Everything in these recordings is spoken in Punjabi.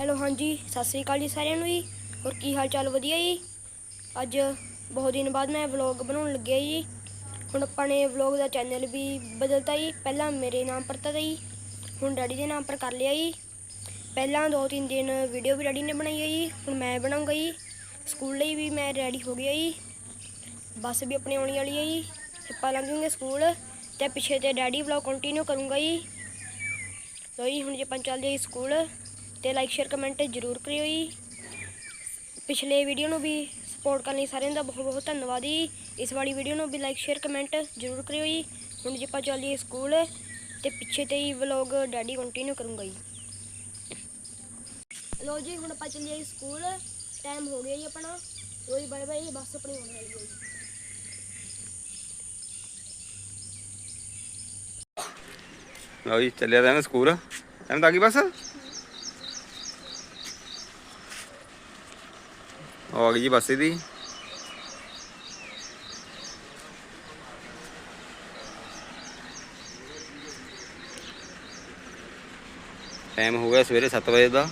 ਹੈਲੋ, ਹਾਂਜੀ, ਸਤਿ ਸ੍ਰੀ ਅਕਾਲ ਜੀ ਸਾਰਿਆਂ ਨੂੰ ਜੀ। ਹੋਰ ਕੀ ਹਾਲ ਚਾਲ? ਵਧੀਆ ਜੀ? ਅੱਜ ਬਹੁਤ ਦਿਨ ਬਾਅਦ ਮੈਂ ਵਲੌਗ ਬਣਾਉਣ ਲੱਗਿਆ ਜੀ। ਹੁਣ ਆਪਾਂ ਨੇ ਵਲੌਗ ਦਾ ਚੈਨਲ ਵੀ ਬਦਲਤਾ ਜੀ। ਪਹਿਲਾਂ ਮੇਰੇ ਨਾਮ ਪਰ ਤਾ ਜੀ। ਹੁਣ ਡੈਡੀ ਦੇ ਨਾਮ ਪਰ ਕਰ ਲਿਆ ਜੀ। ਪਹਿਲਾਂ ਦੋ ਤਿੰਨ ਦਿਨ ਵੀਡੀਓ ਵੀ ਡੈਡੀ ਨੇ ਬਣਾਈ ਹੈ ਜੀ। ਹੁਣ ਮੈਂ ਬਣਾਉਂਗਾ ਜੀ। ਸਕੂਲ ਲਈ ਵੀ ਮੈਂ ਰੈਡੀ ਹੋ ਗਿਆ ਜੀ। ਬੱਸ ਵੀ ਆਪਣੀ ਆਉਣੀ ਵਾਲੀ ਹੈ ਜੀ। ਆਪਾਂ ਲੰਘਾਂਗੇ ਸਕੂਲ ਤੇ ਪਿੱਛੇ ਤੇ ਡੈਡੀ ਵਲੌਗ ਕੰਟੀਨਿਊ ਕਰੂੰਗਾ ਜੀ। ਲੋ ਜੀ, ਹੁਣ ਜੇ ਆਪਾਂ ਚੱਲਦੇ ਹਾਂ ਸਕੂਲ। ਤੇ ਲਾਈਕ ਸ਼ੇਅਰ ਕਮੈਂਟ ਜ਼ਰੂਰ ਕਰਿਓ ਜੀ। ਪਿਛਲੇ ਵੀਡੀਓ ਨੂੰ ਵੀ ਸਪੋਰਟ ਕਰਨ ਲਈ ਸਾਰਿਆਂ ਦਾ ਬਹੁਤ ਬਹੁਤ ਧੰਨਵਾਦ ਜੀ। ਇਸ ਵਾਲੀ ਵੀਡੀਓ ਨੂੰ ਵੀ ਲਾਈਕ ਸ਼ੇਅਰ ਕਮੈਂਟ ਜ਼ਰੂਰ ਕਰਿਓ ਜੀ। ਹੁਣ ਜੇ ਆਪਾਂ ਚੱਲੀਏ ਸਕੂਲ ਤੇ ਪਿੱਛੇ ਤੇ ਹੀ ਵਲੌਗ ਡੈਡੀ ਕੰਟੀਨਿਊ ਕਰੂੰਗਾ ਜੀ। ਲੋ ਜੀ, ਹੁਣ ਆਪਾਂ ਚੱਲੀਏ ਜੀ ਸਕੂਲ ਟਾਈਮ ਹੋ ਗਿਆ ਜੀ ਆਪਣਾ। ਲੋ ਬਾਏ ਬਾਏ ਬੱਸ ਆਪਣੀ ਆਉਣ ਵਾਲੀ ਹੈ ਜੀ। ਲਓ ਜੀ, ਚੱਲਿਆ ਤਾਂ ਸਕੂਲ ਐਵੇਂ ਤਾਂ ਆ ਗਈ ਬਸ? ਆ ਗਈ ਜੀ ਬੱਸ ਇਹਦੀ। ਟਾਈਮ ਹੋ ਗਿਆ ਸਵੇਰੇ 7 ਵਜੇ ਦਾ।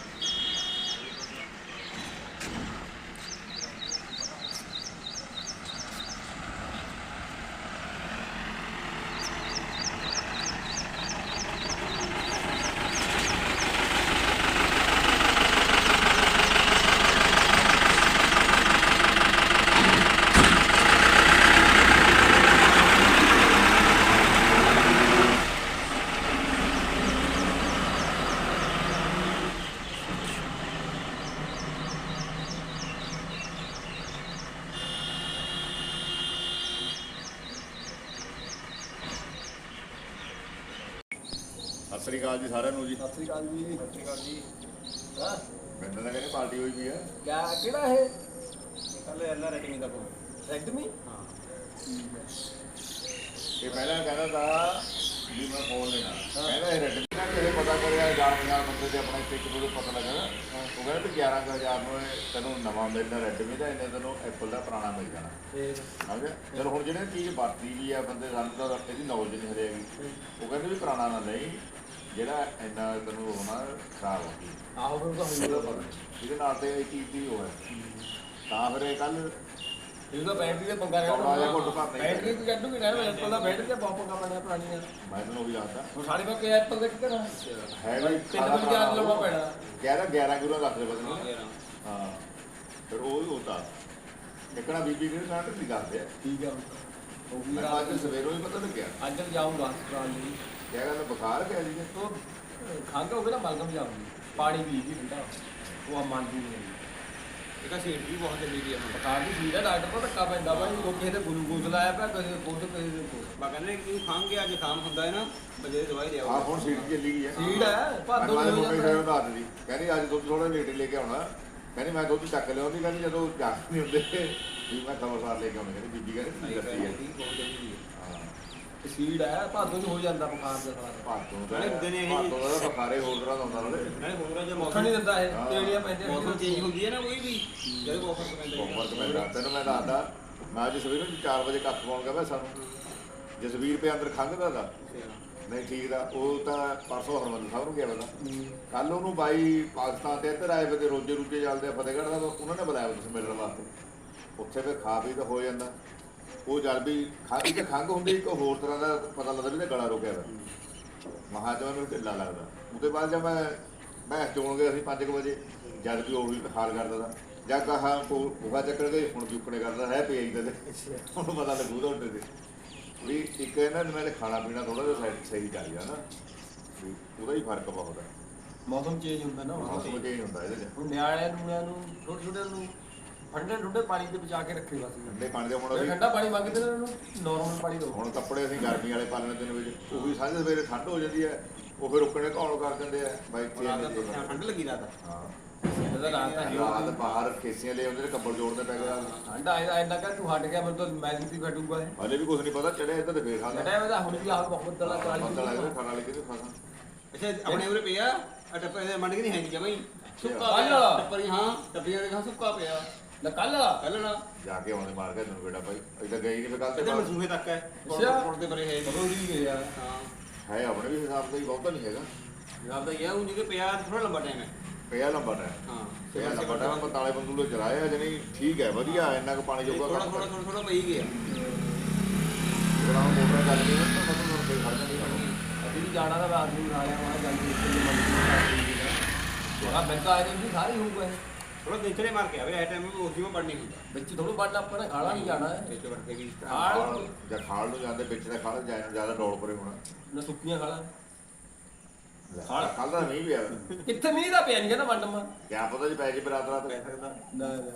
ਸਾਰਿਆਂ ਨੂੰ ਜੀ। ਸਤਿ ਸ੍ਰੀ ਅਕਾਲ ਜੀ। ਸਤਿ ਸ੍ਰੀ ਅਕਾਲ ਜੀ। ਹਾਂ? ਮੈਨੂੰ ਤਾਂ ਕਹਿੰਦੇ ਪਾਰਟੀ ਹੋਈ ਵੀ ਹੈ? ਕਿਆ ਕਿਹੜਾ ਹੈ ਕੱਲ ਅੱਲਾ ਰੈਡਮੀ ਦਾ ਫੋਨ ਰੈਡਮੀ? ਹਾਂ। ਇਹ ਪਹਿਲਾਂ ਕਹਿੰਦਾ ਤਾਂ ਵੀ ਮੈਂ ਫੋਨ ਲੈਣਾ। ਕਹਿੰਦਾ ਇਹ ਰੈਡਮੀ ਦਾ ਕਿਹੜੇ ਪਤਾ ਕਰਿਆ ਜਾਣ ਪਛਾਣ ਬੰਦੇ ਦੇ ਆਪਣਾ ਇੱਕ ਨੂੰ ਪਤਾ ਲੱਗਾ ਉਹ ਕਹਿੰਦਾ ਵੀ 11000 ਨੂੰ ਤੈਨੂੰ ਨਵਾਂ ਮਿਲਦਾ ਰੈਡਮੀ ਦਾ ਇਹਨੇ ਤੈਨੂੰ ਐਪਲ ਦਾ ਪੁਰਾਣਾ ਮਿਲ ਜਾਣਾ। ਫੇਰ? ਸਮਝਿਆ ਚਲੋ ਹੁਣ ਜਿਹੜੇ ਚੀਜ਼ ਵਰਤੀ ਵੀ ਆ ਬੰਦੇ ਸਾਨੂੰ ਤਾਂ ਇਹਦੀ ਨੌਲੇਜ ਨਹੀਂ ਹਰੇਗੀ ਉਹ ਕਹਿੰਦੇ ਵੀ ਪੁਰਾਣਾ ਨਾ ਨਹੀਂ ਜਿਹੜਾ ਇੰਨਾ ਤੈਨੂੰ ਹੋਣਾ ਖਰਾਬ ਹੋ ਗਈ। ਆਹੋ ਫਿਰ ਤਾਂ ਪਤਾ। ਨਹੀਂ। ਇਹਦੇ ਨਾਲ ਤੇ ਇਹ ਚੀਜ਼ ਦੀ ਹੋਇਆ ਤਾਂ ਫਿਰ ਇਹ ਕੱਲ ਇਹ ਤਾਂ ਬੈਟਰੀ ਦੇ ਪੰਗਾ ਰਹਿਣਾ ਕੌੜਾ ਜਿਹਾ ਘੁੱਟ ਭਰਨਾ ਹੀ ਬੈਟਰੀ ਦੀ ਕੱਢੂਗੀ ਨਾ ਐਪਲ ਦਾ ਬੈਟਰੀ ਤੇ ਬਹੁਤ ਪੰਗਾ ਪੈਣਾ ਪੁਰਾਣੀਆਂ ਮੈਂ ਤੈਨੂੰ ਵੀ ਦੱਸਦਾ। ਹੁਣ ਸਾਡੇ ਕੋਲ ਕਿ ਐਪਲ ਦਾ ਕੀ ਕਰਾਂ ਹੈ ਵੀ ਤਿੰਨ ਦਿਨ ਚਾਰ ਲਾਉਣਾ ਪੈਣਾ। 11 11 ਕਿਲੋ ਰੱਖ ਦੇ ਬਦਲ ਹਾਂ। ਫਿਰ ਉਹ ਵੀ ਹੁੰਦਾ ਇਕਣਾ ਬੀਬੀ ਕਿਹੜੇ ਨਾਲ ਨਹੀਂ ਕਰਦੇ ਆ। ਠੀਕ ਆ। ਉਹ ਵੀ ਅੱਜ ਸਵੇਰੋਂ ਹੀ ਪਤਾ ਲੱਗਿਆ। ਅੱਜ ਜਾਊਂਗਾ ਕਰਾਉਣ ਲਈ। ਕਿਆ ਗੱਲ ਬੁਖਾਰ ਪਿਆ ਜੀ ਤੋਂ ਖੰਗ ਹੋ ਗਿਆ ਨਾ ਮਲਗਮ ਜਾਊਂਗੀ ਪਾਣੀ ਪੀ ਜੀ ਠੰਡਾ ਉਹ ਆ ਮੰਨਦੀ ਨਹੀਂ ਇਹਦਾ ਸੀਟ ਵੀ ਬਹੁਤ ਚੱਲੀ ਦੀ ਆ। ਹੁਣ ਬੁਖਾਰ ਦੀ ਸੀਟ ਹੈ ਡਾਕਟਰ ਕੋਲ ਧੱਕਾ ਪੈਂਦਾ ਭਾਈ ਉਹ ਕਿਸੇ ਦੇ ਗਲੂਕੋਜ਼ ਲਾਇਆ ਪਿਆ ਕਿਸੇ ਦੇ ਕੋਲ ਕਿਸੇ ਦੇ ਕੋਲ। ਮੈਂ ਕਹਿੰਦਾ ਕਿ ਖੰਘ ਗਿਆ ਜ਼ੁਕਾਮ ਹੁੰਦਾ ਹੈ ਨਾ ਬਜੇ ਦਵਾਈ ਆ ਲਿਆਓ ਹੁਣ ਸੀਟ ਚੱਲੀ ਗਈ ਹੈ ਸੀਟ ਹੈ ਭਾਦੋ ਮੈਂ ਨਹੀਂ ਹੋ ਮੋਟੇ ਜਾਂਦਾ। ਸਾਹਿਬ ਦੱਸ ਦਿੱਤੀ। ਕਹਿੰਦੀ ਅੱਜ ਦੁੱਧ ਥੋੜਾ ਲੇਟ ਲੈ ਕੇ ਆਉਣਾ। ਕਹਿੰਦੀ ਮੈਂ ਦੁੱਧ ਚੱਕ ਲਿਆਉਂਦੀ ਕਹਿੰਦੀ ਜਦੋਂ ਜਾ ਨਹੀਂ ਹੁੰਦੇ ਵੀ ਮੈਂ ਖਬਰਸਾਰ ਲੈ ਕੇ ਆਉਣਾ ਕਹਿੰਦੀ ਬੀਬੀ ਕਹਿੰਦੀ ਕੀ ਦੱਸੀ ਹੈ? ਬਹੁਤ ਚੱਲੀ ਹਾਂ ਸੀਟ ਹੈ ਭਾਦੋ ਚ ਹੋ ਜਾਂਦਾ ਬੁਖਾਰ ਦਾ ਸਾਰਾ ਭਾਤੋਂ ਦਾ ਹੁੰਦੇ ਨੇ ਇਹ- ਭਾਤੋਂ ਦਾ ਤਾਂ ਬੁਖਾਰੇ ਤਰ੍ਹਾਂ ਦਾ ਹੁੰਦਾ ਨਾਲੇ। ਨਾਲੇ ਹੋਰ ਜੇ ਮੌਕਾ ਨਹੀਂ ਦਿੰਦਾ ਇਹ। ਤੇੜੀਆਂ ਪੈਂਦੀਆਂ ਮੌਸਮ ਚੇਂਜ ਹੁੰਦੀ ਹੈ ਨਾ ਕੋਈ ਵੀ। ਜਦੋਂ ਬਹੁਤ ਫ਼ਰਕ ਪੈਂਦਾ ਬਹੁਤ ਫ਼ਰਕ ਪੈਂਦਾ। ਤੈਨੂੰ ਮੈਂ ਦੱਸਦਾ ਮੈਂ ਅੱਜ ਸਵੇਰੇ ਨੂੰ 4 ਵਜੇ ਕੱਖ ਪਾਉਣ ਗਿਆ ਮੈਂ ਸਾਨੂੰ। ਜਸਵੀਰ ਰੁਪਏ ਅੰਦਰ ਖੰਘਦਾ ਦਾ ਨਹੀਂ ਠੀਕ ਦਾ ਉਹ ਤਾਂ ਪਰਸੋਂ ਹਰਮੰਦਰ ਸਾਹਿਬ ਨੂੰ ਗਿਆ ਬੰਦਾ ਕੱਲ ਉਹਨੂੰ ਬਾਈ ਪਾਕਿਸਤਾਨ ਤੇ ਇੱਧਰ ਆਏ ਵੇ ਤੇ ਰੋਜੇ ਰੂਜੇ ਚੱਲਦੇ ਆ ਫਤਿਹਗੜ੍ਹ ਦਾ ਉਹਨਾਂ ਨੇ ਬੁਲਾਇਆ ਤੁਸੀਂ ਮਿਲਣ ਵਾਸਤੇ। ਉੱਥੇ ਫਿਰ ਖਾ ਪੀ ਤਾਂ ਹੋ ਜਾਂਦਾ। ਉਹ ਜਦ ਵੀ ਖੰਘ ਇੱਕ ਖੰਘ ਹੁੰਦੀ ਇੱਕ ਹੋਰ ਤਰ੍ਹਾਂ ਦਾ ਪਤਾ ਲੱਗਦਾ ਵੀ ਤੇ ਗਲਾ ਰੁਕਿਆ ਵਾ ਮਹਾਜਨ ਨੂੰ ਢਿੱਲਾ ਲੱਗਦਾ। ਉਹਦੇ ਬਾਅਦ ਜਦ ਮੈਂ ਮੈਂ ਚੋਣ ਗਿਆ ਸੀ 5 ਵਜੇ ਜਦ ਵੀ ਉਹ ਵੀ ਹਾਲ ਕਰਦਾ ਤਾ ਜਦ ਕਹਾ ਉਹ ਚੱਕਰ ਗਏ ਹੁਣ ਚੁੱਕਣੇ ਕਰਦਾ ਹੈ ਪਈ ਤੇ। ਹੁਣ ਪਤਾ ਹੁੰਦੇ ਤੇ ਵੀ ਇੱਕ ਇਹਨਾਂ ਨੂੰ ਮੇਰੇ ਖਾਣਾ ਪੀਣਾ ਥੋੜਾ ਜਿਹਾ ਸਹੀ- ਸਹੀ ਚਾਹੀਦਾ ਨਾ। ਵੀ ਉਹਦਾ ਹੀ ਫ਼ਰਕ ਬਹੁਤ ਹੈ ਮੌਸਮ ਚੇਂਜ ਹੁੰਦਾ ਨਾ ਮੌਸਮ ਚੇਂਜ ਹੁੰਦਾ ਇਹਦੇ ਚ। ਹੁਣ ਨਿਆਣਿਆਂ ਨੂੰ ਨੂੰ ਛੋਟੇ ਛੋਟੇ ਨੂੰ ਠੰਡੇ ਠੰਡੇ ਪਾਣੀ ਤੇ ਬਚਾ ਕੇ ਰੱਖੇ ਬਸ। ਠੰਡੇ ਪਾਣੀ ਦੇ ਹੁਣ ਜੇ ਅਸੀਂ ਠੰਡਾ ਪਾਣੀ ਮੰਗਦੇ ਨੇ ਉਹਨੂੰ ਨਾਰਮਲ ਪਾਣੀ ਦਿਓ। ਹੁਣ ਕੱਪੜੇ ਅਸੀਂ ਗਰਮੀ ਵਾਲੇ ਪਾ ਲੈਣੇ ਦਿਨ ਵਿੱਚ ਉਹ ਵੀ ਸਾਂਝੇ ਸਵੇਰੇ ਠੰਡ ਹੋ ਜਾਂਦੀ ਹੈ ਉਹ ਫਿਰ ਉੱਕਣੇ ਘੌਲ ਕਰ ਦਿੰਦੇ ਆ। ਬਾਈ ਇੱਥੇ ਰਾਤ ਦਾ ਠੰਡ ਲੱਗੀ ਰਾਤ ਹਾਂ। ਇਹਦਾ ਰਾਤ ਤਾਂ ਰਾਤ ਬਾਹਰ ਖੇਸੀਆਂ ਲੈ ਆਉਂਦੇ ਨੇ ਕੰਬਲ ਜੋੜਦੇ ਪੈ ਗਏ ਠੰਡਾ ਐ ਐਂਦਾ ਕਰ ਤੂੰ ਹਟ ਗਿਆ ਮੈਨੂੰ ਤਾਂ ਮੈजिक ਵੀ ਘਟੂਗਾ ਇਹ ਹਲੇ ਵੀ ਕੁਝ ਨਹੀਂ ਪਤਾ ਚੜਿਆ ਇੱਧਰ ਤੇ ਫੇਰ ਖਾਂਦਾ ਹੁਣ ਵੀ ਬਹੁਤ ਚਾਲੀ ਖਾਣ ਅੱਛਾ ਆਪਣੇ ਉਰੇ ਪਿਆ ਆ ਟੱਪੇ ਦੇ ਮੰਡ ਕੇ ਨਹੀਂ ਹੈ ਜਮਾ ਹੀ ਸੁੱਕਾ ਕੱਲ੍ਹ? ਪਿਆ ਟੱਪਰੀ ਹਾਂ ਟੱਪੀਆਂ ਦੇ ਖਾਂ ਸੁੱਕਾ ਪਿਆ। ਨਾ ਕੱਲ ਕੱਲ ਨਾ। ਜਾ ਕੇ ਆਉਂਦੇ ਮਾਰ ਕੇ ਤੈਨੂੰ ਬੇਟਾ ਭਾਈ। ਅਜੇ ਤਾਂ ਗਈ ਨਹੀਂ ਫੇ ਕੱਲ ਤੇ ਇਹਦੇ ਬਾਅਦ। ਮਸੂਹੇ ਤੱਕ ਹੈ। ਅੱਛਾ। ਪੁਲ ਦੇ ਪਰੇ ਹੈ ਬਦਲ ਹੀ ਗਿਆ ਹਾਂ। ਹੈ ਆਪਣੇ ਵੀ ਹਿਸਾਬ ਦਾ ਹੀ ਬਹੁਤਾ ਨਹੀਂ ਹੈਗਾ। ਜਵਾਬ ਤਾਂ ਇਹ ਹੈ। ਉਹ ਜਿਹਦੇ ਪਿਆ ਥੋੜਾ ਲੰਬਾ ਟਾਈਮ ਹੈ। ਪਿਆ ਲੰਬਾ ਟਾਈਮ ਹਾਂ। ਪਿਆ ਲੰਬਾ ਟਾਈਮ ਆਪਾਂ ਤਾਲੇ ਬੰਦੂਲੇ ਚਲਾਇਆ ਜਣੀ। ਠੀਕ ਹੈ ਵਧੀਆ। ਇੰਨਾ ਕੁ ਪਾਣੀ ਜੋਗਾ ਥੋੜਾ ਥੋੜਾ ਥੋੜਾ ਥੋੜਾ ਪਈ ਗਿਆ। ਜਿਹੜਾ ਮੋਟਰ ਚੱਲ ਗਈ ਤਾਂ ਮਤਲਬ ਫੇਰ ਖੜ ਜਾਂਦੀ ਹੈ। ਅਸੀਂ ਵੀ ਜਾਣਾ ਰਾਤ ਨੂੰ ਆ ਲਿਆ ਮੈਂ ਜਲਦੀ ਇੱਥੇ ਜੇ ਮੰਡੀ ਨੂੰ ਆ ਬੈਂਕ ਆਏ ਨੇ ਸਾਰੀ ਹੋਊਗਾ ਇਹ। ਥੋੜਾ ਦੇਖਣੇ ਮਾਰ ਕੇ ਆਵੇ ਐ ਟਾਈਮ ਉਹ ਉਸੇ ਮੈਂ ਪੜਨੀ ਹੁੰਦਾ ਵਿੱਚ ਥੋੜਾ ਵੱਡਾ ਆਪਾਂ ਨੇ ਖਾਣਾ ਨਹੀਂ ਜਾਣਾ ਹੈ। ਵਿੱਚ ਵੜ ਕੇ ਵੀ ਖਾਲ ਖਾਲ ਜਾਂ ਖਾਲ ਨੂੰ ਜਾਂਦੇ ਵਿੱਚ ਦਾ ਖਾਲ ਜ਼ਿਆਦਾ ਡੋਲ ਪਰੇ ਹੋਣਾ। ਨਾ ਸੁੱਕੀਆਂ ਖਾਣਾ ਖਾਲ। ਖਾਲ ਦਾ ਨਹੀਂ ਪਿਆ। ਕਿੱਥੇ ਮੀਂਹ ਦਾ ਪਿਆ ਨਹੀਂ ਕਹਿੰਦਾ ਵੰਡਮਾ ਕਿਆ ਪਤਾ ਜੀ ਪੈ ਜੇ ਬਰਾਦਰਾ ਤੇ ਸਕਦਾ। ਨਾ ਨਾ।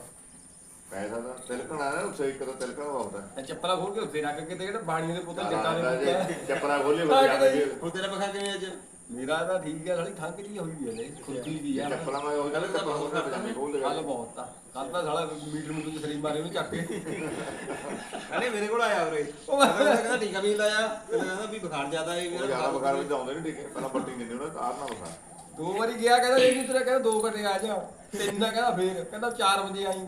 ਪੈ ਸਕਦਾ। ਤਿਲਕਣਾ ਨਾ ਉੱਥੇ ਇੱਕ ਤਾਂ ਤਿਲਕਣਾ ਹੈ। ਇਹ ਚੱਪਲਾਂ ਖੋਲ ਕੇ ਉੱਤੇ ਰੱਖ ਕੇ ਤੇ ਕਿਹੜਾ ਬਾਣੀਆਂ ਦੇ ਪੁੱਤਰ ਜੱਟਾਂ ਦੇ ਚੱਪਲਾਂ ਖੋਲੇ ਵਧੀਆ ਕਿਤੇ ਹੁਣ ਤੇਰਾ ਬਖਾ ਕਿਵੇਂ ਅੱਜ। ਮੇਰਾ ਤਾਂ ਠੀਕ ਹੈ ਸਾਲੀ ਖੰਗ ਜੀ ਹੋਈ ਵੀ ਹੈ ਨੇ ਖੁਰਕੀ ਵੀ ਆ ਚੱਪਲਾਂ ਮੈਂ ਉਹ ਗੱਲ ਤਾਂ ਬਹੁਤ ਪਜਾਮੇ ਖੋਲ ਦੇ ਕੱਲ ਬਹੁਤ ਆ। ਕੱਲ ਤਾਂ ਸਾਲਾ ਮੀਟਰ ਮੀਟਰ ਦੇ ਸਰੀਰ ਮਾਰੇ ਉਹਨੂੰ ਚੱਕ ਕੇ। ਕਹਿੰਦੇ ਮੇਰੇ ਕੋਲ ਆਇਆ ਉਰੇ। ਉਹ ਮੈਂ ਕਹਿੰਦਾ ਟੀਕਾ ਵੀ ਲਾਇਆ ਕਹਿੰਦਾ ਵੀ ਬੁਖਾਰ ਜ਼ਿਆਦਾ ਹੈ ਉਹ ਜ਼ਿਆਦਾ ਬੁਖਾਰ ਵਿੱਚ ਆਉਂਦੇ ਨਹੀਂ ਠੀਕ ਪਹਿਲਾਂ ਪੱਟੀ ਦਿੰਦੇ ਉਹਨਾਂ ਤਾਰ ਨਾ ਬੁਖਾਰ। ਦੋ ਵਾਰੀ ਗਿਆ ਕਹਿੰਦਾ ਇਹ ਨਹੀਂ ਤੇਰਾ ਕਹਿੰਦਾ 2 ਘੰਟੇ ਆ ਜਾ। ਤਿੰਨ ਦਾ ਕਹਿੰਦਾ ਫੇਰ। ਕਹਿੰਦਾ 4 ਵਜੇ ਆਈ।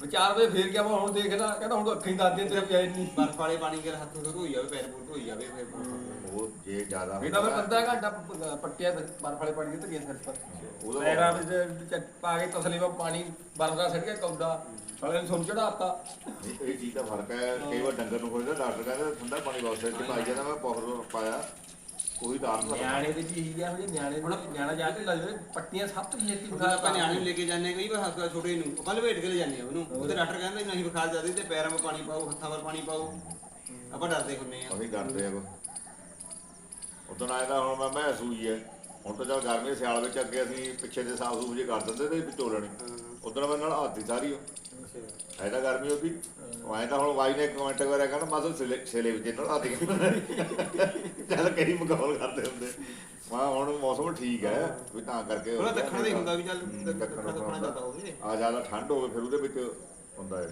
ਵੀ 4 ਵਜੇ ਫੇਰ ਗਿਆ ਮੈਂ ਹੁਣ ਦੇਖਦਾ ਕਹਿੰਦਾ ਹੁਣ ਤਾਂ ਅੱਖਾਂ ਹੀ ਦੱਸਦੀਆਂ ਤੇਰੇ ਪਿਆ ਨਹੀਂ। ਬਰਫ ਵਾਲੇ ਪਾਣੀ ਕੇ ਹੱਥ ਤੋਂ ਧੋਈ ਜਾਵੇ ਪੈਰ ਪੂਰ ਧੋਈ ਜਾਵੇ ਫਿਰ ਉਹ ਜੇ ਜ਼ਿਆਦਾ ਇਹ ਤਾਂ ਮੈਂ ਅੱਧਾ ਘੰਟਾ ਪ- ਪੱਟਿਆ ਤੇ ਬਰਫ ਵਾਲੇ ਪਾਣੀ ਤੇ ਗਿਆ ਸਿਰ ਪਰ। ਉਹਦਾ ਪੈਰਾਂ ਵਿੱਚ ਚ- ਪਾ ਕੇ ਤਸਲੀ ਵਿੱਚ ਪਾਣੀ ਬਰਫ ਦਾ ਸਿੱਟ ਕੇ ਕੌਡਾ ਸਾਲੇ ਨੂੰ ਸੁਣ ਚੜਾਤਾ ਇਹ ਚੀਜ਼ ਦਾ ਫ਼ਰਕ ਹੈ ਕਈ ਵਾਰ ਡੰਗਰ ਨੂੰ ਖੋਲਦਾ ਡਾਕਟਰ ਕਹਿੰਦਾ ਠੰਡਾ ਪਾਣੀ ਵਾਸਤੇ ਚ ਪਾਈ ਜਾਂਦਾ ਮੈਂ ਪਾਇਆ। ਕੋਈ ਨਾ ਨਿਆਣੇ ਦੇ ਜੀ ਇਹੀ ਆ ਵੀ ਨਿਆਣੇ ਨੂੰ ਨਿਆਣਾ ਜਾ ਕੇ ਲੱਗ ਜਾਵੇ ਪੱਟੀਆਂ ਸਭ ਤੋਂ ਛੇਤੀ ਹੁਣ ਆਪਾਂ ਨਿਆਣੇ ਨੂੰ ਲੈ ਕੇ ਜਾਂਦੇ ਕਈ ਵਾਰ ਹੱਥ ਛੋਟੇ ਨੂੰ ਆਪਾਂ ਲਪੇਟ ਕੇ ਲੈ ਜਾਂਦੇ ਆ ਉਹਨੂੰ। ਉਹਦੇ ਡਾਕਟਰ ਕਹਿੰਦਾ ਨਹੀਂ ਬੁਖਾਰ ਜ਼ਿਆਦਾ ਤੇ ਪੈਰਾਂ 'ਚ ਪਾਣੀ ਪਾਓ ਹੱਥਾਂ 'ਚ ਪਾਣੀ ਪਾਓ। ਆਪਾਂ ਡਰਦੇ ਹੁੰਨੇ ਆ ਅਸੀਂ ਕਰਦੇ ਆ ਉਦੋਂ ਆਇਆ ਤਾਂ ਹੁਣ ਮੈਂ ਮੈਂ ਸੂਈ ਹੈ। ਹੁਣ ਤਾਂ ਜਦ ਗਰਮੀ ਸਿਆਲ ਵਿੱਚ ਅੱਗੇ ਅਸੀਂ ਪਿੱਛੇ ਦੇ ਸਾਫ਼ ਸੂਫ ਜੇ ਕਰ ਦਿੰਦੇ ਤੇ ਵਿਚੋਲਣੀ। ਉਦੋਂ ਮੈਂ ਨਾਲ ਹਾਥੀ ਸਾਰੀ ਉਹ। ਐ ਤਾਂ ਗਰਮੀ ਉਹ ਐ ਤਾਂ ਹੁਣ ਵਾਈ ਨੇ ਕਮੈਂਟ ਕਰਿਆ ਕਹਿੰਦਾ ਮਾਸੋ ਛੇਲੇ ਵਿੱਚ ਨਾਲ ਹਾਥੀ ਚੱਲ ਕਈ ਮਗੌਲ ਕਰਦੇ ਹੁੰਦੇ। ਮੈਂ ਹੁਣ ਮੌਸਮ ਠੀਕ ਹੈ ਵੀ ਤਾਂ ਕਰਕੇ ਉਹਦਾ ਦੱਖਣ ਦੇ ਹੁੰਦਾ ਵੀ ਚੱਲ ਦੱਖਣ ਜਾਂਦਾ ਹੋਵੇ ਆ ਜ਼ਿਆਦਾ ਠੰਡ ਹੋਵੇ ਫਿਰ ਉਹਦੇ ਵਿੱਚ ਹੁੰਦਾ ਹੈ।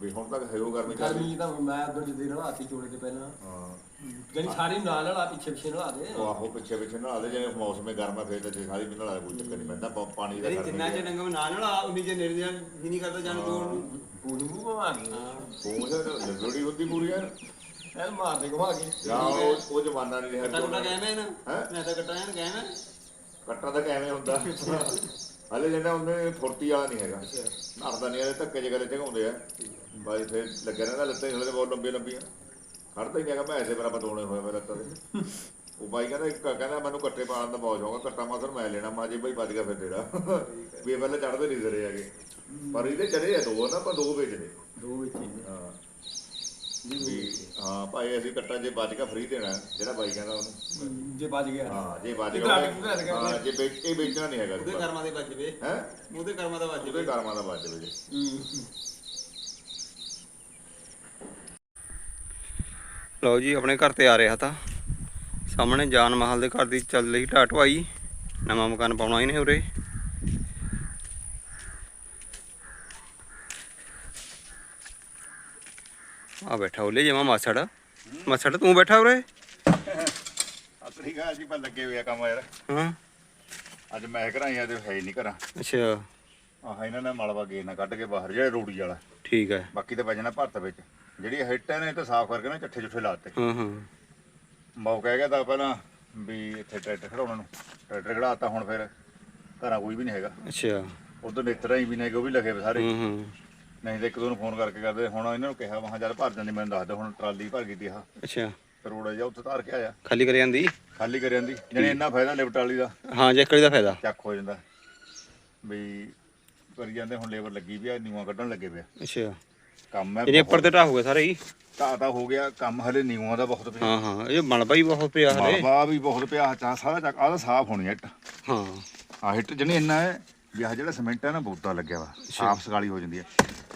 ਵੀ ਹੁਣ ਤੱਕ ਹੈ ਉਹ ਗਰਮੀ ਗਰਮੀ ਤਾਂ ਮੈਂ ਉਧਰ ਜਿੱਦੇ ਨਹਾਤੀ ਚੋੜੇ ਤੇ ਪਹਿਲਾਂ। ਹਾਂ। ਜਾਨੀ ਸਾਰੀ ਨਾਲ ਨਲਾ ਪਿੱਛੇ ਪਿੱਛੇ ਨਲਾ ਦੇ। ਉਹ ਆਹੋ ਪਿੱਛੇ ਪਿੱਛੇ ਨਾਲ ਦੇ ਜਿਵੇਂ ਮੌਸਮ ਹੈ ਗਰਮਾ ਫੇਰ ਤੇ ਸਾਰੀ ਵੀ ਨਾਲ ਕੋਈ ਚੱਕਰ ਨਹੀਂ ਪੈਂਦਾ ਪਾ- ਪਾਣੀ ਦਾ ਗਰਮੀ ਤਿੰਨਾਂ ਚ ਹੈ। ਡੰਗਮ ਨਾਲ ਨਾਲ ਆ ਉਨੀ ਜੇ ਨੇੜੇ ਜਾਣ ਜੀ ਨਹੀਂ ਕਰਦਾ ਜਾਣ ਜੋੜ ਨੂੰ। ਪੂਰੀ ਮੂੰਹ ਮਾ ਗਈ ਪੂੰਝ ਲੱਗੜੀ ਹੁੰਦੀ ਪੂਰੀ ਹੈ ਐ ਮਾਰ ਦੇ ਘੁਮਾ ਕੇ। ਜਾਂ ਉਹ ਉਹ ਜ਼ਮਾਨਾ ਨਹੀਂ ਰਿਹਾ ਕੱਟਾ ਕੁੱਟਾ ਨਾ? ਹੈਂ? ਮੈਂ ਤਾਂ ਕੱਟਾ ਐਨ ਕਹਿਵੇਂ ਕੱਟਾ ਤਾਂ ਕਿਵੇਂ ਹੁੰਦਾ? ਹਲੇ ਜਿਹੜਾ ਉਹਨੇ ਫੁਰਤੀ ਵਾਲਾ ਨਹੀਂ ਹੈਗਾ। ਨੜਦਾ ਨਹੀਂ ਇਹਦੇ ਧੱਕੇ ਜਿਹੇ ਗਲੇ ਚਗਾਉਂਦੇ ਆ। ਬਾਈ ਫੇਰ ਲੱਗਿਆ ਰਹਿੰਦਾ ਲੱਤਾਂ ਥਲੇ ਬਹੁਤ ਲੰਬੀਆਂ ਲੰਬੀਆਂ। ਖੜਦਾ ਹੀ ਹੈਗਾ ਮੈਂ ਐਸੇ ਬਰਾਬਰ ਦੋਣੇ ਹੋਏ ਮੇਰੇ ਲੱਤਾਂ ਦੇ ਉਹ ਬਾਈ ਕਹਿੰਦਾ ਇੱਕ ਕਹਿੰਦਾ ਮੈਨੂੰ ਕੱਟੇ ਪਾਉਣ ਦਾ ਬਹੁਤ ਸ਼ੌਂਕ ਕੱਟਾ ਮਾਸਰ ਮੈਂ ਲੈਣਾ ਮਾ ਜੀ ਬਾਈ ਵੱਜ ਗਿਆ ਫਿਰ ਤੇਰਾ ਵੀ ਇਹ ਪਹਿਲਾਂ ਚੜਦੇ ਨਹੀਂ ਜ਼ਰੇ ਹੈਗੇ। ਪਰ ਇਹਦੇ ਚੜੇ ਆ ਦੋ ਨਾ ਆਪਾਂ ਦੋ ਵੇਚਦੇ। ਦੋ ਵਿੱਚ ਹੀ। ਹਾਂ ਵੀ ਹਾਂ ਭਾਈ ਅਸੀਂ ਕੱਟਾ ਜੇ ਬਚ ਗਿਆ ਫ੍ਰੀ ਦੇਣਾ ਜਿਹੜਾ ਬਾਈ ਕਹਿੰਦਾ ਉਹਨੂੰ। ਜੇ ਵੱਜ ਗਿਆ। ਹਾਂ ਜੇ ਬਚ ਗਿਆ ਹਾਂ ਜੇ ਵੇਚ ਇਹ ਵੇਚਣਾ ਨਹੀਂ ਹੈਗਾ ਉਹਦੇ ਕਰਮਾਂ ਦੇ ਵੱਜ ਵੇ ਹੈ? ਉਹਦੇ ਕਰਮਾਂ ਦਾ ਵੱਜ ਉਹਦੇ ਵੇ ਕਰਮਾਂ ਦਾ ਬਚ ਵੇ ਲਓ ਜੀ ਆਪਣੇ ਘਰ ਤੇ ਆ ਰਿਹਾ ਤਾਂ। ਸਾਹਮਣੇ ਜਾਨ ਮਹਲ ਦੇ ਘਰ ਦੀ ਚੱਲ ਰਹੀ ਢਾਟਵਾਈ ਨਵਾਂ ਮਕਾਨ ਪਾਉਣਾ ਹੀ ਨੇ ਉਰੇ। ਆ ਬੈਠਾ ਉਹਲੇ ਜਮਾ ਮਾਸੜ ਮਾਸੜ ਤੂੰ ਬੈਠਾ ਉਰੇ? ਗਾ ਜੀ ਪਰ ਲੱਗੇ ਹੋਏ ਆ ਕੰਮ ਯਾਰ। ਹਾਂ। ਅੱਜ ਮੈਂ ਘਰਾਂ ਅੱਜ ਹੈ ਹੀ ਨਹੀਂ ਘਰਾਂ। ਅੱਛਾ। ਆਹ ਇਹਨਾਂ ਨੇ ਮਲਵਾ ਗੇ ਨਾ ਕੱਢ ਕੇ ਬਾਹਰ ਜਿਹੜਾ ਰੂੜੀ ਵਾਲਾ। ਠੀਕ ਹੈ ਬਾਕੀ ਤਾਂ ਵਜਣਾ ਭਰਤ ਵਿੱਚ। ਜਿਹੜੀ ਹਿੱਟ ਨੇ ਇਹ ਤਾਂ ਸਾਫ਼ ਕਰਕੇ ਨਾ ਚੱਠੇ ਚੁੱਠੇ ਲਾਤੇ। ਹਾਂ ਹਾਂ। ਮੌਕਾ ਕਹਿ ਗਿਆ ਤਾਂ ਪਹਿਲਾਂ ਵੀ ਇੱਥੇ ਟਰੈਕਟਰ ਖੜਾਉਣ ਨੂੰ। ਟਰੈਕਟਰ ਖੜਾਤਾ ਹੁਣ ਫਿਰ। ਘਰਾਂ ਕੋਈ ਵੀ ਨਹੀਂ ਹੈਗਾ। ਅੱਛਾ। ਉਧਰ ਨੇਤਰਾ ਹੀ ਵੀ ਨੇ ਉਹ ਵੀ ਲੱਗੇ ਵੇ ਸਾਰੇ। ਹੂੰ ਹੂੰ। ਨਹੀਂ ਤੇ ਇੱਕ ਦੋ ਨੂੰ ਫੋਨ ਕਰਕੇ ਕਰਦੇ ਹੁਣ ਇਹਨਾਂ ਨੂੰ ਕਿਹਾ ਮਹਾਂ ਚੱਲ ਭਰ ਜਾਂਦੀ ਮੈਨੂੰ ਦੱਸ ਦੇ ਹੁਣ ਟਰਾਲੀ ਭਰ ਗਈ ਤੀ ਆਹ ਅੱਛਾ। ਕਰੋੜਾ ਜਿਹਾ ਉੱਥੇ ਧਾਰ ਕੇ ਆਇਆ। ਖਾਲੀ ਕਰ ਜਾਂਦੀ? ਖਾਲੀ ਕਰ ਜਾਂਦੀ ਜਿਹਨੇ ਇੰਨਾ ਫਾਇਦਾ ਲਿਫਟ ਵਾਲੀ ਦਾ। ਹਾਂ ਜੈਕੜੀ ਦਾ ਫਾਇਦਾ। ਚੱਕ ਹੋ ਜਾਂਦਾ। ਵੀ ਕਰੀ ਜਾਂਦੇ ਹੁਣ ਲੇਬਰ ਲੱਗੀ ਵੀ ਆ ਨੀਵਾਂ ਕੱਢਣ ਲੱਗੇ ਪਿਆ ਅੱਛਾ। ਕੰਮ ਹੈ ਇਹਨੇ ਉੱਪਰ ਤੇ ਢਾਹ ਹੋ ਗਿਆ ਸਾਰੇ ਹੀ? ਤਾਂ ਤਾਂ ਹੋ ਗਿਆ ਕੰਮ ਹਲੇ ਨੀਵਾਂ ਦਾ ਬਹੁਤ ਪਿਆ। ਹਾਂ ਹਾਂ ਇਹ ਮਲਬਾ ਹੀ ਬਹੁਤ ਪਿਆ ਹਲੇ। ਬਾਬਾ ਵੀ ਬਹੁਤ ਪਿਆ ਚਾ ਸਾਰਾ ਚੱਕ ਆਹ ਤਾਂ ਸਾਫ਼ ਹੋਣੀ ਇੱਟ। ਹਾਂ। ਆ ਹਿੱਟ ਜਣੀ ਇੰਨਾ ਹੈ ਵੀ ਆਹ ਜਿਹੜਾ ਸਿਮੈਂਟ ਹੈ ਨਾ ਬਹੁਤਾ ਲੱਗਿਆ ਵਾ ਸਾਫ਼ ਸਗਾਲੀ ਹੋ ਜਾਂਦੀ ਹੈ।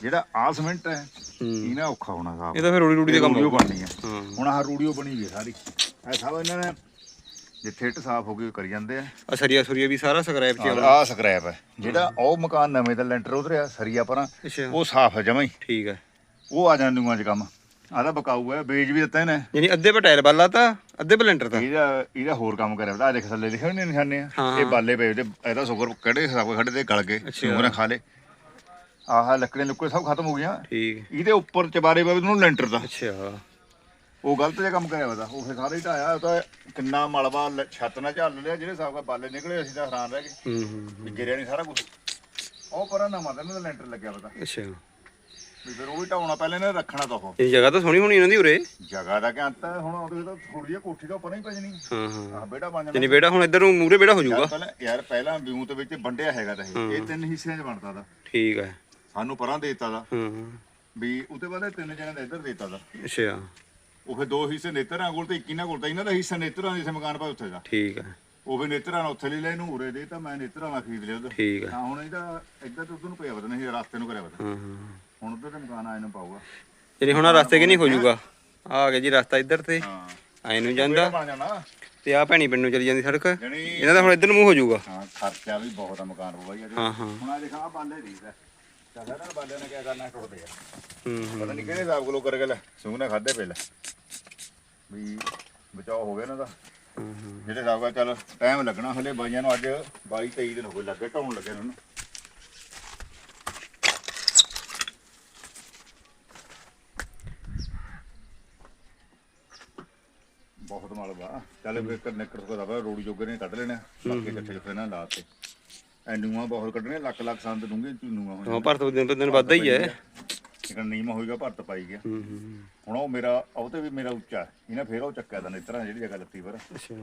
ਜਿਹੜਾ ਆਹ ਸਿਮੈਂਟ ਹੈ ਇਹਨਾਂ ਔਖਾ ਹੋਣਾ ਸਾਫ਼। ਇਹ ਤਾਂ ਫਿਰ ਰੂੜੀ ਰੂੜੀ ਦੇ ਕੰਮ ਰੂੜੀਓ ਬਣਨੀ ਹੈ। ਹੁਣ ਆਹ ਰੂੜੀਓ ਬਣੀ ਵੀ ਸਾਰੀ। ਇਹ ਸਭ ਇਹਨਾਂ ਨੇ ਜਿੱਥੇ ਇੱਟ ਸਾਫ਼ ਹੋ ਗਈ ਕਰੀ ਜਾਂਦੇ ਆ। ਆ ਸਰੀਆ ਸੁਰੀਆ ਵੀ ਸਾਰਾ ਸਕ੍ਰੈਪ ਚ ਆਉਣਾ। ਆਹ ਸਕ੍ਰੈਪ ਹੈ। ਜਿਹੜਾ ਉਹ ਮਕਾਨ ਨਵੇਂ ਦਾ ਲੈਂਟਰ ਉਤਰਿਆ ਸਰੀਆ ਪਰਾਂ ਉਹ ਸਾਫ਼ ਹੈ ਜਮਾਂ ਹੀ। ਠੀਕ ਹੈ। ਉਹ ਆ ਜਾਣ ਨੂੰਆਂ ਚ ਕੰਮ। ਆਦਾ ਬਕਾਊ ਹੈ ਬੇਜ ਵੀ ਦਿੱਤਾ ਇਹਨੇ। ਯਾਨੀ ਅੱਧੇ ਪੇ ਟਾਇਰ ਬਾਲਾ ਤਾਂ ਅੱਧੇ ਪੇ ਲੈਂਟਰ ਤਾਂ। ਇਹਦਾ ਇਹਦਾ ਹੋਰ ਕੰਮ ਕਰਿਆ ਆ ਦੇਖ ਥੱਲੇ ਲਿਖੇ ਹੋਏ ਨੇ ਨਿਸ਼ਾਨੇ ਆ। ਇਹ। ਬਾਲੇ ਪਏ ਉਹਦੇ ਇਹਦਾ ਸ਼ੁਕਰ ਕਿਹੜੇ ਹਿਸਾਬ ਖੜੇ ਤੇ ਗਲ ਗਏ। ਸ਼ੁਕਰ ਖਾ ਲੇ ਆਹ ਲੱਕੜੇ ਲੁੱਕੇ ਸਭ ਖਤਮ ਹੋ ਗਈਆਂ। ਠੀਕ। ਇਹਦੇ ਉੱਪਰ ਚਬਾਰੇ ਪਏ ਉਹਨੂੰ ਲੈਂਟਰ ਦਾ। ਅੱਛਾ। ਉਹ ਗਲਤ ਜਿਹਾ ਕੰਮ ਕਰਿਆ ਉਹਦਾ ਉਹ ਫਿਰ ਸਾਰੇ ਹੀ ਢਾਇਆ ਉਹ ਤਾਂ ਕਿੰਨਾ ਮਲਬਾ ਲ- ਛੱਤ ਨਾਲ ਝੱਲ ਲਿਆ ਜਿਹੜੇ ਹਿਸਾਬ ਨਾਲ ਬਾਲੇ ਨਿਕਲੇ ਅਸੀਂ ਤਾਂ ਹੈਰਾਨ ਰਹਿ ਗਏ। ਹੂੰ ਹੂੰ ਵੀ ਗਿਰਿਆ ਨਹੀਂ ਸਾਰਾ ਕੁਝ ਉਹ ਪਰਾਂ ਨਾ ਮਾਤਾ ਇਹਨਾਂ ਦਾ ਲੈਂਟਰ ਲੱਗਿਆ ਪਤਾ ਅੱਛਾ। ਵੀ ਫਿਰ ਉਹ ਵੀ ਢਾਉਣਾ ਪਹਿਲੇ ਨੇ ਰੱਖਣਾ ਤਾਂ ਉਹ। ਇਹ ਜਗ੍ਹਾ ਤਾਂ ਸੋਹਣੀ ਹੋਣੀ ਇਹਨਾਂ ਦੀ ਉਰੇ। ਜਗ੍ਹਾ ਦਾ ਕੀ ਅੰਤ ਹੈ? ਹੁਣ ਉਹਦੇ ਤਾਂ ਥੋੜੀ ਜਿਹੀ ਕੋਠੀ ਦਾ ਉੱਪਰ ਹੀ ਪੈ ਜਣੀ ਹਾਂ ਹਾਂ। ਆਹ ਬੇੜਾ ਬਣ ਜਾਣਾ। ਬੇੜਾ ਹੁਣ ਇੱਧਰ ਨੂੰ ਮੂਰੇ ਬੇੜਾ ਹੋ ਯਾਰ ਜਾਊਗਾ। ਪਹਿਲਾਂ ਯਾਰ ਪਹਿਲਾਂ ਵਿਊ ਦੇ ਵਿੱਚ ਵੰਡਿਆ ਹੈਗਾ ਤਾਂ ਇਹ। ਇਹ ਤਿੰਨ ਹਿੱਸਿਆਂ 'ਚ ਬਣਦਾ ਦਾ ਠੀਕ ਹੈ। ਸਾਨੂੰ ਪਰਾਂ ਦੇ ਦਿੱਤਾ ਦਾ ਹਾਂ ਹਾਂ। ਵੀ ਉਹਦੇ ਬਾਅਦ ਇਹ ਤਿੰਨ ਜਣਿਆਂ ਦਾ ਇੱਧਰ ਦੇ ਦਿੱਤਾ ਦਾ ਅੱਛਾ। ਉਹ ਫਿਰ ਦੋ ਹਿੱਸੇ ਨੇਤਰਾਂ ਕੋਲ ਤੇ ਇੱਕ ਇਹਨਾਂ ਕੋਲ ਤਾਂ ਇਹਨਾਂ ਦਾ ਹਿੱਸਾ ਨੇਤਰਾਂ ਦੇ ਮਕਾਨ ਪਾ ਉੱਥੇ ਦਾ। ਠੀਕ ਹੈ ਉਹ ਵੀ ਨੇਤਰਾਂ ਨਾਲ ਉੱਥੇ ਲੈ ਲੈ ਇਹਨੂੰ ਉਰੇ ਦੇ ਤਾਂ ਮੈਂ ਨੇਤਰਾਂ ਨਾਲ ਖਰੀਦ ਲਿਆ ਉਧਰ। ਠੀਕ ਹੈ ਹਾਂ ਹੁਣ ਇਹਦਾ ਇੱਧਰ ਤੋਂ ਉਧਰ ਨੂੰ ਪਿਆ ਪਤਾ ਨਹੀਂ ਰਸਤੇ ਨੂੰ ਕਰਿਆ ਪਤਾ ਹਾਂ ਹਾਂ। ਹੁਣ ਉਧਰ ਤੇ ਮਕਾਨ ਆਏ ਨੂੰ ਪਾਊਗਾ। ਯਾਨੀ ਹੁਣ ਆਹ ਰਸਤੇ ਕਿ ਨਹੀਂ ਹੋ? ਜਾਊਗਾ ਆ ਆ ਗਿਆ ਜੀ ਰਸਤਾ ਇੱਧਰ ਤੇ। ਹਾਂ। ਨੂੰ ਬੇੜਾ ਜਾਂਦਾ। ਬਣ ਜਾਣਾ। ਤੇ ਆ ਭੈਣੀ ਪਿੰਡ ਨੂੰ ਚਲੀ ਜਾਂਦੀ ਸੜਕ। ਇਹਨਾਂ ਦਾ ਹੁਣ ਇੱਧਰ ਨੂੰ ਮੂੰਹ ਹੋ ਜਾਊਗਾ ਹਾਂ ਖਰਚਾ ਵੀ ਬਹੁਤ ਆ ਮਕਾਨ ਪਵਾ ਜੀ ਹਾਂ ਹਾਂ। ਹੁਣ ਆ ਦੇਖਾ ਆ ਬਾਲੇ ਦੀ ਦਾ ਚੱਲ ਇਹਨਾਂ ਬਾਲਿਆਂ ਨੇ ਕੀ ਕਰਨਾ ਟੁੱਟਦੇ ਆ। ਹੂੰ ਹੂੰ। ਪਤਾ ਨਹੀਂ ਕਿਹੜੇ ਹਿਸਾਬ ਕੋਲੋਂ ਕਰ ਲੈ ਸੁਗਨਾ ਖਾਦੇ ਪਹਿਲਾਂ। ਵੀ ਬਚਾਓ ਹੋ ਗਿਆ ਇਹਨਾਂ ਦਾ। ਹੂੰ, ਹੂੰ। ਜਿਹੜੇ ਹਿਸਾਬ ਨਾਲ ਚੱਲ ਟਾਈਮ ਲੱਗਣਾ ਹਲੇ ਬਾਈਆਂ ਨੂੰ ਅੱਜ 22 23 ਦਿਨ ਹੋ ਗਏ ਲੱਗੇ ਢਾਉਣ ਲੱਗੇ ਇਹਨਾਂ ਨੂੰ। ਬਹੁਤ ਮਲਬਾ ਚੱਲ ਫਿਰ ਸਕਦਾ ਵਾ ਰੋੜੀ ਜੋਗੇ ਨੇ ਕੱਢ ਲੈਣਾ ਬਾਕੀ ਇਕੱਠੇ ਫਿਰ ਨਾ ਲਾਤੇ ਐਨੂਆਂ ਬਹੁਤ ਕੱਢਣੇ ਲੱਖ ਲੱਖ ਸੰਦ ਡੂੰਗੇ ਚੂਨੂਆਂ ਹਾਂ ਹੁਣ ਭਰਤ ਦਿਨ ਪਰ ਦਿਨ ਵੱਧਦਾ ਹੀ ਹੈ। ਇੱਕ ਨੀਮਾ ਹੋਏਗਾ ਭਰਤ ਪਾਈ ਗਿਆ। ਹੂੰ ਹੂੰ ਹੁਣ ਉਹ ਮੇਰਾ ਉਹ ਤੇ ਵੀ ਮੇਰਾ ਉੱਚਾ ਇਹਨੇ ਫੇਰ ਉਹ ਚੱਕਿਆ ਦਾ ਨੇਤਰਾਂ ਜਿਹੜੀ ਜਗ੍ਹਾ ਲੱਤੀ ਪਰ। ਅੱਛਾ।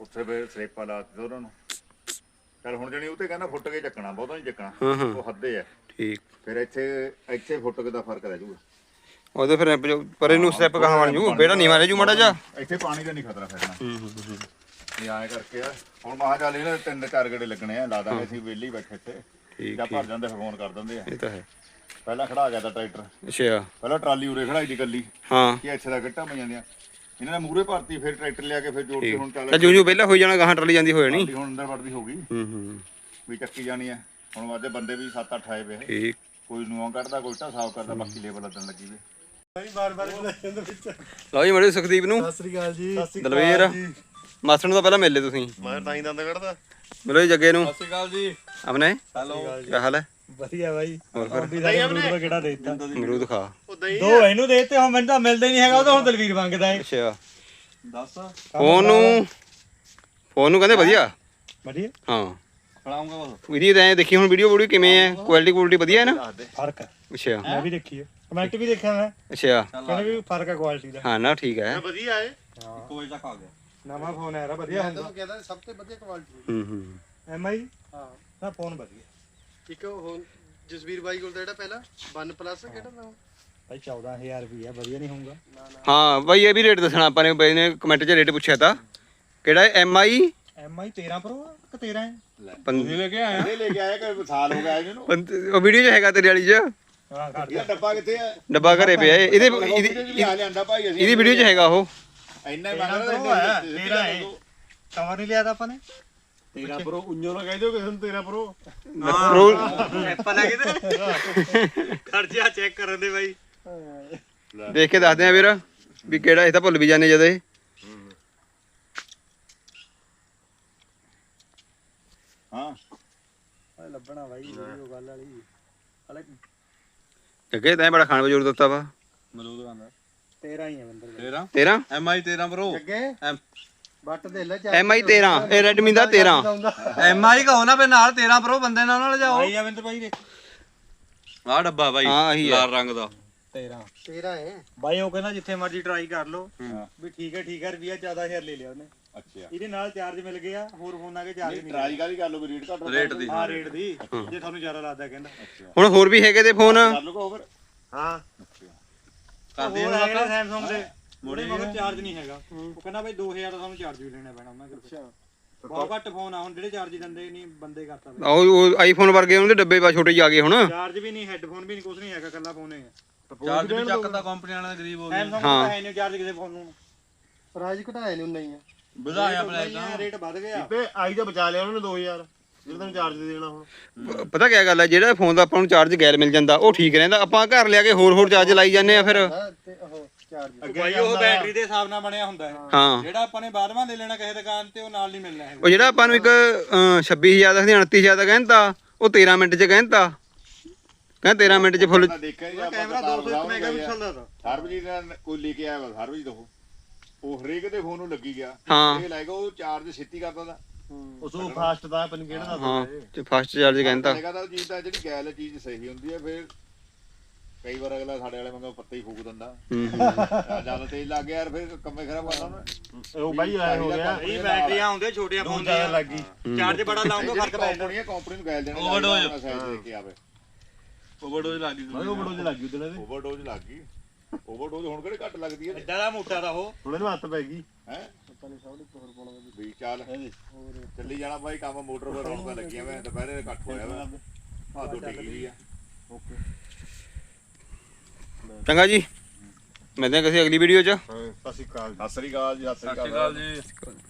ਉੱਥੇ ਫੇਰ ਸਲੇਪਾ ਲਾਤੀ ਉਹਨਾਂ ਨੂੰ। ਚਲ ਹੁਣ ਜਣੀ ਉੱਤੇ ਕਹਿੰਦਾ ਫੁੱਟ ਕੇ ਚੱਕਣਾ ਬਹੁਤਾ ਨਹੀਂ ਚੱਕਣਾ। ਹਾਂ ਹਾਂ। ਉਹ ਹੱਦੇ ਆ। ਠੀਕ। ਫਿਰ ਇੱਥੇ ਇੱਥੇ ਫੁੱਟ ਕੇ ਦਾ ਫ਼ਰਕ ਰਹਿ ਜਾਊਗਾ। ਉਹਦੇ ਫਿਰ ਪਰੇ ਨੂੰ ਸਟੈਪ ਕਹਾਂ ਬਣ ਜੂ ਬੇੜਾ ਨੀਵਾ ਰਹਿ ਜੂ ਮਾੜਾ ਜਾ ਇੱਥੇ ਪਾਣੀ ਦਾ ਨਹੀਂ ਖਤਰਾ ਫਿਰਨਾ ਹੂੰ ਹੂੰ ਹੂੰ। ਇਹ ਐਂ ਕਰਕੇ ਆ। ਹੁਣ ਮਹਾ ਚੱਲ ਇਹਨਾਂ ਦੇ ਤਿੰਨ ਚਾਰ ਗੇੜੇ ਲੱਗਣੇ ਆ ਲਾ ਦਾਂਗੇ ਅਸੀਂ ਵਿਹਲੇ ਹੀ ਬੈਠੇ ਇੱਥੇ। ਠੀਕ ਜਾਂ ਭਰ ਜਾਂਦੇ ਫਿਰ ਫੋਨ ਕਰ ਦਿੰਦੇ ਆ। ਇਹ ਤਾਂ ਹੈ। ਪਹਿਲਾਂ ਖੜਾ ਗਿਆ ਤਾਂ ਟਰੈਕਟਰ। ਅੱਛਾ। ਪਹਿਲਾਂ ਟਰਾਲੀ ਉਰੇ ਖੜਾਈ ਦੀ ਗੱਲੀ ਹਾਂ। ਕਿ ਇੱਥੇ ਦਾ ਗੱਟਾ ਪੈ ਜਾਂਦੀਆਂ ਇਹਨਾਂ ਨੇ ਮੂਰੇ ਭਰਤੀ ਫਿਰ ਟਰੈਕਟਰ ਲਿਆ ਕੇ ਫਿਰ ਜੋੜ ਕੇ ਹੁਣ ਚੱਲ ਤਾਂ ਜੂ ਜੂ ਪਹਿਲਾਂ ਹੋਈ ਜਾਣਾ ਗਾਹਾਂ ਟਰਲੀ ਜਾਂਦੀ ਹੋ ਜਾਣੀ ਟਰਾਲੀ ਹੁਣ ਅੰਦਰ ਵੜਦੀ ਹੋ ਗਈ। ਹੂੰ ਹੂੰ ਵੀ ਚੱਕੀ ਜਾਣੀ ਆ। ਹੁਣ ਵਾਦੇ ਬੰਦੇ ਵੀ 7-8 ਆਏ ਵੇ। ਠੀਕ। ਕੋਈ ਨੂੰਹਾਂ ਕੱਢਦਾ ਕੋਈ ਢਾ ਸਾਫ਼ ਕਰਦਾ ਬਾਕੀ ਲੇਬਰ ਲੱਦਣ ਲੱਗੀ ਵੇ। ਲਓ ਜੀ ਮੜੇ ਸੁਖਦੀਪ ਨੂੰ। ਸਤਿ ਸ੍ਰੀ ਅਕਾਲ ਜੀ। ਦਲਵੀਰ। ਮਾਸਟਰ ਨੂੰ ਤਾਂ ਪਹਿਲਾਂ ਮਿਲੇ ਤੁਸੀਂ। ਮੈਂ ਤਾਂ ਹੀ ਦੰਦ ਕੱਢਦਾ। ਮਿਲੋ ਜੀ ਜੱਗੇ ਨੂੰ। ਸਤਿ ਸ਼੍ਰੀ ਅਕਾਲ ਜੀ। ਆਪਣੇ? ਹੈਲੋ। ਕੀ ਹਾਲ ਹੈ? ਵਧੀਆ ਬਾਈ। ਹੋਰ ਫਿਰ? ਵੀ ਦਾ ਅਮਰੂਦ ਦਾ ਕਿਹੜਾ ਦੇਤਾ ਅਮਰੂਦ ਖਾ ਦੋ ਇਹਨੂੰ ਦੇਤੇ ਹੁਣ ਮੈਨੂੰ ਤਾਂ ਮਿਲਦਾ ਹੀ ਨਹੀਂ ਹੈਗਾ ਉਹ ਤਾਂ ਹੁਣ ਦਲਵੀਰ ਮੰਗਦਾ ਏ ਅੱਛਾ। ਦੱਸ। ਫੋਨ ਨੂੰ ਫੋਨ ਨੂੰ ਕਹਿੰਦੇ ਵਧੀਆ। ਵਧੀਆ? ਹਾਂ। ਖੜਾਉਂਗਾ ਬਸ ਵੀਡੀਓ ਤਾਂ ਦੇਖੀ ਹੁਣ ਵੀਡੀਓ ਵੀਡੀਓ ਕਿਵੇਂ ਹੈ? ਕੁਆਲਿਟੀ ਕੁਆਲਿਟੀ ਵਧੀਆ ਹੈ ਨਾ? ਫ਼ਰਕ ਹੈ। ਅੱਛਾ। ਮੈਂ ਵੀ ਦੇਖੀ ਹੈ। ਕਮੈਂਟ ਵੀ ਦੇਖਿਆ ਮੈਂ। ਅੱਛਾ। ਕਹਿੰਦੇ ਵੀ ਫ਼ਰਕ ਹੈ ਕੁਆਲਿਟੀ ਦਾ। ਹਾਂ ਨਾ ਠੀਕ ਹੈ। ਵਧੀਆ ਹੈ। ਕੋਈ ਤੱਕ ਆ ਗਿਆ। ਨਵਾਂ ਫੋਨ ਹੈ ਰਾ ਵਧੀਆ ਹੁੰਦਾ। ਕਹਿੰਦਾ ਸਭ ਤੋਂ ਵਧੀਆ ਕੁਆਲਿਟੀ ਹੂੰ ਹੂੰ। M I? ਹਾਂ। ਦਾ ਫੋਨ ਵਧੀਆ। ਇੱਕ ਹੁਣ ਜਸਵੀਰ ਬਾਈ ਕੋਲ ਤਾਂ ਜਿਹੜਾ ਪਹਿਲਾਂ 1 ਪਲੱਸ ਕਿਹੜਾ ਨਾਮ? ਭਾਈ 14000 ਰੁਪਏ ਵਧੀਆ ਨਹੀਂ ਹੋਊਗਾ। ਹਾਂ ਬਾਈ ਇਹ ਵੀ ਰੇਟ ਦੱਸਣਾ ਆਪਾਂ ਨੇ ਬਾਈ ਨੇ ਕਮੈਂਟ 'ਚ ਰੇਟ ਪੁੱਛਿਆ ਤਾਂ। ਕਿਹੜਾ M I M I 13 pro ਕਿ 13 ਹੈ? ਲੈ ਕੇ ਆਇਆ। ਇਹ ਲੈ ਕੇ ਆਇਆ ਕਿ ਸਾਲ ਹੋ ਗਿਆ ਇਹਨੂੰ। ਉਹ ਵੀਡੀਓ 'ਚ ਹੈਗਾ ਤੇਰੇ ਵਾਲੀ 'ਚ? ਹਾਂ ਘਰ ਇਹਦਾ ਡੱਬਾ ਕਿੱਥੇ ਆ? ਡੱਬਾ ਘਰੇ ਪਿਆ ਹੈ। ਇਹਦੇ ਇਹਦੀ ਇਹਦੀ ਵੀ ਆ ਲਿਆਂਦਾ ਭਾਈ ਅਸੀਂ। ਇਹਦੀ ਵੀਡੀਓ 'ਚ ਹੈਗਾ ਉਹ। ਇੰਨਾ ਹੀ 13 ਮੰਗਦਾ ਹੈ 13 ਹੈ ਕਵਰ ਨਹੀਂ ਲਿਆ ਤਾਂ ਆਪਾਂ ਨੇ ਤੇਰਾ ਪ੍ਰੋ ਉੰਜੋ ਨਾ ਕਹਿ ਦਿਓ ਕਿਸੇ ਨੂੰ ਤੇਰਾ ਪ੍ਰੋ ਪ੍ਰੋ ਐਪਲ ਹੈ ਕਿਤੇ ਖਰਚਾ ਚੈੱਕ ਕਰਨ ਦੇ ਬਾਈ ਦੇਖ ਕੇ ਦੱਸਦੇ ਆ ਵੀਰ ਵੀ ਕਿਹੜਾ ਇਹ ਤਾਂ ਭੁੱਲ ਵੀ ਜਾਂਦੇ ਜਦ ਇਹ ਹਾਂ ਲੱਭਣਾ ਬਾਈ ਵੀਡੀਓ ਗੱਲ ਵਾਲੀ ਹਲੇ ਅੱਗੇ ਤਾਂ ਬੜਾ ਖਾਣ ਵਜੋਰ ਦਿੱਤਾ ਵਾ ਮਲੂਦ ਆਂਦਾ 13 ਹੀ ਹੈ ਬੰਦਰ ਤੇਰਾ? 13 ਐਮ ਆਈ 13 ਪ੍ਰੋ ਅੱਗੇ ਐਮ ਬੱਟ ਦੇ ਲੈ ਐਮ ਆਈ 13 ਇਹ ਰੈਡਮੀ ਦਾ 13 ਐਮ ਆਈ ਕਹੋ ਨਾ ਫੇ ਨਾਲ 13 ਪ੍ਰੋ ਬੰਦੇ ਨਾਲ ਨਾਲ ਜਾਓ। ਆਈ ਅਵਿੰਦਰ ਭਾਈ ਦੇਖ ਆਹ ਡੱਬਾ ਬਾਈ ਹਾਂ, ਆਹੀ ਹੈ। ਲਾਲ ਰੰਗ ਦਾ। 13 ਤੇਰਾ ਹੈ। ਬਾਈ ਉਹ ਕਹਿੰਦਾ ਜਿੱਥੇ ਮਰਜ਼ੀ ਟਰਾਈ ਕਰ ਲਓ। ਵੀ ਠੀਕ ਹੈ ਠੀਕ ਹੈ ਰੁਪਿਆ 14000 ਲੈ ਲਿਆ ਉਹਨੇ। ਅੱਛਾ। ਇਹਦੇ ਨਾਲ ਚਾਰਜ ਮਿਲ ਗਿਆ ਹੋਰ ਫੋਨਾਂ ਕੇ ਚਾਰਜ ਨਹੀਂ ਟਰਾਈ ਕਾਦੀ ਕਰ ਲਓ ਕੋਈ ਰੇਟ ਘੱਟ ਰੇਟ ਦੀ। ਹਾਂ ਰੇਟ ਦੀ। ਜੇ ਤੁਹਾਨੂੰ ਜ਼ਿਆਦਾ ਲੱਗਦਾ ਕਹਿੰਦਾ। ਹੁਣ ਹੋਰ ਵੀ ਹੈਗੇ ਤੇ ਫੋਨ ਕਰ ਲਓ ਹੋਰ ਹਾਂ। ਕਰਦੇ ਹੋ ਹੈਗੇ ਸੈਮਸੰਗ ਦੇ। ਮੋੜੇ ਮਗਰ ਚਾਰਜ ਨਹੀਂ ਹੈਗਾ। ਉਹ ਕਹਿੰਦਾ ਬਾਈ 2000 ਦਾ ਤੁਹਾਨੂੰ ਚਾਰਜ ਵੀ ਲੈਣਾ ਪੈਣਾ ਉਹਨਾਂ ਕੋਲ। ਬਹੁਤ ਘੱਟ ਫੋਨ ਆ ਹੁਣ ਜਿਹੜੇ ਚਾਰਜ ਦਿੰਦੇ ਨਹੀਂ ਬੰਦੇ ਕਰਤਾ ਬਈ। ਉਹ ਉਹ ਆਈਫੋਨ ਵਰਗੇ ਉਹਦੇ ਡੱਬੇ ਬਾ ਛੋਟੇ ਜਿਹੇ ਆ ਗਏ ਹੁਣ। ਚਾਰਜ ਵੀ ਨਹੀਂ ਹੈੱਡਫੋਨ ਵੀ ਨਹੀਂ ਕੁਝ ਨਹੀਂ ਹੈਗਾ ਕੱਲਾ ਫੋਨ ਹੈ ਚਾਰਜ ਵੀ ਚੱਕਦਾ ਕੰਪਨੀ ਵਾਲਿਆਂ ਦਾ ਗਰੀਬ ਹੋ ਗਿਆ ਸੈਮਸੰਗ ਦਾ ਹੈ ਨਹੀਂ ਚਾਰਜ ਕਿਸੇ ਫੋਨ ਨੂੰ। ਪ੍ਰਾਈਸ ਘਟਾਇਆ ਨਹੀਂ ਨਹੀਂ ਆ। ਵਧਾਇਆ ਪਲਾਈ ਨਹੀਂ ਰੇਟ ਵੱਧ ਗਿਆ। ਤੇ ਆਈ ਤਾਂ ਬਚਾ ਲਿਆ ਉਹਨਾਂ ਨੇ 2000 ਜਿਹੜਾ ਤੈਨੂੰ ਚਾਰਜ ਦੇ ਦੇਣਾ ਹੁਣ ਪ- ਪਤਾ ਕੀ ਗੱਲ ਹੈ ਜਿਹੜਾ ਫੋਨ ਦਾ ਆਪਾਂ ਨੂੰ ਚਾਰਜ ਗੈਰ ਮਿਲ ਜਾਂਦਾ ਉਹ ਠੀਕ ਰਹਿੰਦਾ। ਆਪਾਂ ਘਰ ਲਿਆ ਕੇ ਹੋਰ ਹੋਰ ਚਾਰਜ ਲਾਈ ਜਾਂਦੇ ਆ ਫਿਰ। ਤੇ ਉਹ ਚਾਰਜ ਬਾਈ ਉਹ ਬੈਟਰੀ ਦੇ ਹਿਸਾਬ ਨਾਲ ਬਣਿਆ ਹੁੰਦਾ ਹੈ ਹਾਂ। ਜਿਹੜਾ ਆਪਾਂ ਨੇ ਬਾਅਦਵਾਂ ਲੈ ਲੈਣਾ ਕਿਸੇ ਦੁਕਾਨ ਤੇ ਉਹ ਨਾਲ ਨਹੀਂ ਮਿਲਣਾ ਹੈਗਾ। ਉਹ ਜਿਹੜਾ ਆਪਾਂ ਨੂੰ ਇੱਕ ਅਹ, 26000 ਦਾ 29000 ਦਾ ਕਹਿੰਦਾ ਉਹ 13 ਮਿੰਟ 'ਚ ਕਹਿੰਦਾ। ਕਹਿੰਦਾ 13 ਮਿੰਟ 'ਚ ਫੁੱਲ ਦੇਖਿਆ ਜੀ ਕੈਮਰਾ 201 ਮੈਗਾਪਿਕਸਲ ਦਾ ਤਾ। ਸਰਬਜੀਤ ਦਾ ਕੋਈ ਲੈ ਕੇ ਆਇਆ ਵਾ ਸਰਬਜੀਤ ਉਹ। ਉਹ ਹਰੇਕ ਦੇ ਫੋਨ ਨੂੰ ਲੱਗੀ ਗਿਆ। ਹਾਂ। ਇਹ ਲਾਏਗਾ ਉਹ ਚਾਰਜ ਛੇਤੀ ਕਰਦਾ ਦਾ ਉਸ ਨੂੰ ਫਾਸਟ ਦਾ ਪਨ ਕਿਹੜਾ ਹਾਂ ਤੇ ਫਸਟ ਚਾਰਜ ਕਹਿੰਦਾ। ਲੇਗਾ ਤਾਂ ਚੀਜ਼ ਤਾਂ ਜਿਹੜੀ ਗੈਲ ਚੀਜ਼ ਸਹੀ ਹੁੰਦੀ ਹੈ ਫਿਰ ਕਈ ਵਾਰ ਅਗਲਾ ਸਾਡੇ ਵਾਲੇ ਮੰਗੋ ਪੱਤੇ ਹੀ ਫੂਕ ਦਿੰਦਾ। ਜ਼ਿਆਦਾ ਤੇਜ਼ ਲੱਗ ਗਿਆ ਯਾਰ ਫਿਰ ਕੰਮੇ ਖਰਾਬ ਕਰਨਾ ਉਹਨੇ ਉਹ ਬਾਈ ਆਇਆ ਹੋ ਗਿਆ। ਇਹ ਬੈਟਰੀਆਂ ਹੁੰਦੀਆਂ ਛੋਟੀਆਂ ਦੋ ਫੋਨ ਜ਼ਿਆਦਾ ਦੀਆਂ ਲੱਗ ਗਈ। ਚਾਰਜ ਬੜਾ ਲਾਉਂਗਾ ਫ਼ਰਕ ਪੈ ਜਾਂਦਾ ਕੰਪਨੀ ਹੈ ਕੰਪਨੀ ਨੂੰ ਗੈਲ ਦੇਣਾ Overdose। ਸਾਈਜ਼ ਦੇਖ ਕੇ ਆਵੇ। ਓਵਰਡੋਜ਼ ਲੱਗ ਗਈ। ਉਹ ਜਿਹਾ ਲੱਗ ਗਈ ਉਹਦੇ ਓਵਰਡੋਜ਼ ਲੱਗ ਗਈ। ਓਵਰਡੋਜ਼ ਹੁਣ ਕਿਹੜੇ ਘੱਟ ਲੱਗਦੀ ਹੈ? ਏਦਾਂ ਦਾ ਮੋਟਾ ਦਾ ਉਹ। ਹੁਣ ਇਹਨੂੰ ਹੱਥ ਪੈ ਗਈ। ਹੈ? ਵੀ ਚੱਲ। ਚੱਲੀ ਜਾਣਾ ਬਾਈ ਕੰਮ ਮੋਟਰ ਪਰ ਰੌਣਕਾਂ ਲੱਗੀਆਂ ਵੇ ਦੁਪਹਿਰੇ ਘੱਟ ਹੋਇਆ ਵਾ। ਆ ਦੋ ਡਿੱਗੀ ਵੀ ਆ। ਚੰਗਾ ਜੀ। ਮਿਲਦੇ ਹਾਂ ਕਿਸੇ ਅਗਲੀ ਵੀਡੀਓ 'ਚ। ਹਾਂ ਸਤਿ ਸ਼੍ਰੀ ਅਕਾਲ ਸਤਿ ਸ੍ਰੀ ਅਕਾਲ ਜੀ ਸਤਿ ਸ੍ਰੀ ਅਕਾਲ ਜੀ।